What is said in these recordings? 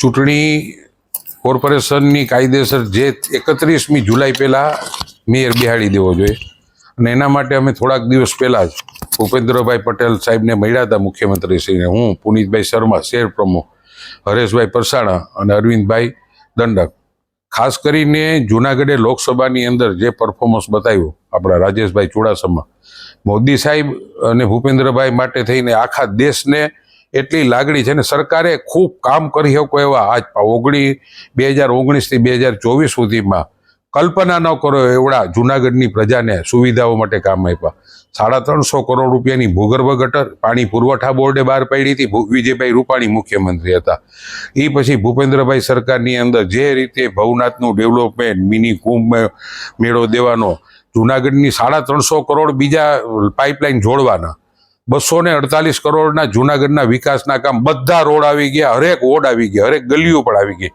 ચૂંટણી કોર્પોરેશનની કાયદેસર જે એકત્રીસમી જુલાઈ પહેલાં મેયર બિહાડી દેવો જોઈએ. અને એના માટે અમે થોડાક દિવસ પહેલાં જ ભૂપેન્દ્રભાઈ પટેલ સાહેબને મળ્યા હતા મુખ્યમંત્રીશ્રીને. હું, પુનિતભાઈ શર્મા, શેર પ્રમુખ, હરેશભાઈ પરસાણા અને અરવિંદભાઈ દંડક. ખાસ કરીને જુનાગઢે લોકસભાની અંદર જે પરફોર્મન્સ બતાવ્યું આપણા રાજેશભાઈ ચુડાસમા, મોદી સાહેબ અને ભૂપેન્દ્રભાઈ માટે થઈને આખા દેશને એટલી લાગણી છે ને સરકારે ખૂબ કામ કરી શકો એવા આજ ઓગણી, બે હજાર ઓગણીસથી બે હજાર ચોવીસ સુધીમાં કલ્પના ન કરો એવડા જુનાગઢની પ્રજાને સુવિધાઓ માટે કામ આપ્યા. સાડા ત્રણસો કરોડ રૂપિયાની ભૂગર્ભ ગટર, પાણી પુરવઠા બોર્ડે બહાર પાડી હતી વિજયભાઈ રૂપાણી મુખ્યમંત્રી હતા. એ પછી ભૂપેન્દ્રભાઈ સરકારની અંદર જે રીતે ભવનાથનું ડેવલપમેન્ટ, મિની કુંભ મેળો દેવાનો, જુનાગઢની સાડા ત્રણસો કરોડ બીજા પાઇપલાઇન જોડવાના બસો ને અડતાલીસ કરોડના જુનાગઢના વિકાસના કામ બધા રોડ આવી ગયા, હરેક વોર્ડ આવી ગયા, હરેક ગલીઓ પણ આવી ગઈ.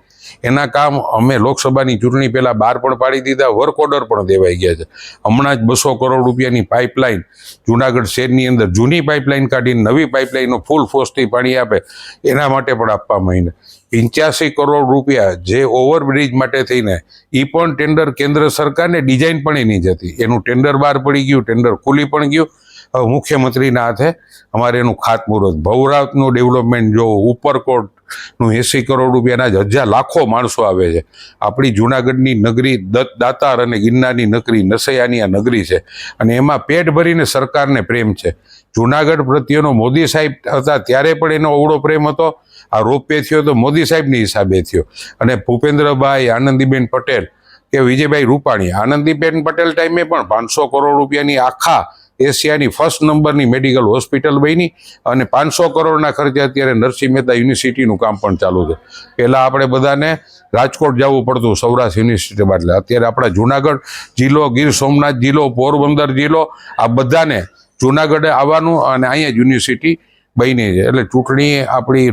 એના કામ અમે લોકસભાની ચૂંટણી પહેલાં બહાર પણ પાડી દીધા વર્ક ઓર્ડર પણ દેવાઈ ગયા છે. હમણાં જ બસો કરોડ રૂપિયાની પાઇપલાઇન જુનાગઢ શહેરની અંદર જૂની પાઇપલાઇન કાઢીને નવી પાઇપલાઇનનો ફૂલ ફોર્સથી પાણી આપે, એના માટે પણ આપવામાં આવીને પંચ્યાસી કરોડ રૂપિયા જે ઓવરબ્રિજ માટે થઈને એ પણ ટેન્ડર કેન્દ્ર સરકારને ડિઝાઇન પણ એની જ હતી. એનું ટેન્ડર બહાર પડી ગયું ટેન્ડર ખુલી પણ ગયું. મુખ્યમંત્રીના હાથે અમારે એનું ખાતમુહૂર્ત. ભવરાતનું ડેવલપમેન્ટ જો ઉપરકોટનું એંસી કરોડ રૂપિયાના જ હજાર લાખો માણસો આવે છે. આપણી જુનાગઢની નગરી દત્ત દાતાર અને ગિરનારની નગરી નસૈયાની આ નગરી છે. અને એમાં પેટ ભરીને સરકારને પ્રેમ છે. જુનાગઢ પ્રત્યેનો મોદી સાહેબ હતા ત્યારે પણ એનો અવળો પ્રેમ હતો. આ રોપવે થયો તો મોદી સાહેબની હિસાબે થયો. અને ભૂપેન્દ્રભાઈ આનંદીબેન પટેલ કે વિજયભાઈ રૂપાણી. આનંદીબેન પટેલ ટાઈમે પણ પાંચસો કરોડ રૂપિયાની આખા એશિયાની ફર્સ્ટ નંબરની મેડિકલ હોસ્પિટલ બની અને પાંચસો કરોડના ખર્ચે અત્યારે નરસિંહ મહેતા યુનિવર્સિટીનું કામ પણ ચાલુ છે. પહેલાં આપણે બધાને રાજકોટ જવું પડતું સૌરાષ્ટ્ર યુનિવર્સિટી એટલે અત્યારે આપણા જુનાગઢ જિલ્લો, ગીર સોમનાથ જિલ્લો, પોરબંદર જિલ્લો, આ બધાને જુનાગઢે આવવાનું અને અહીંયા જ યુનિવર્સિટી બની છે. એટલે ચૂંટણી આપણી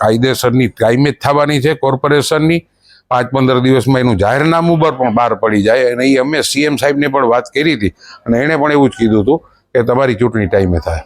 કાયદેસરની ટાઈમે જ થવાની છે, કોર્પોરેશનની. પાંચ પંદર દિવસમાં એનું જાહેરનામું પણ બહાર પડી જાય અને એ અમે સીએમ સાહેબને પણ વાત કરી હતી અને એણે પણ એવું જ કીધું હતું કે તમારી ચૂંટણી ટાઈમે થાય.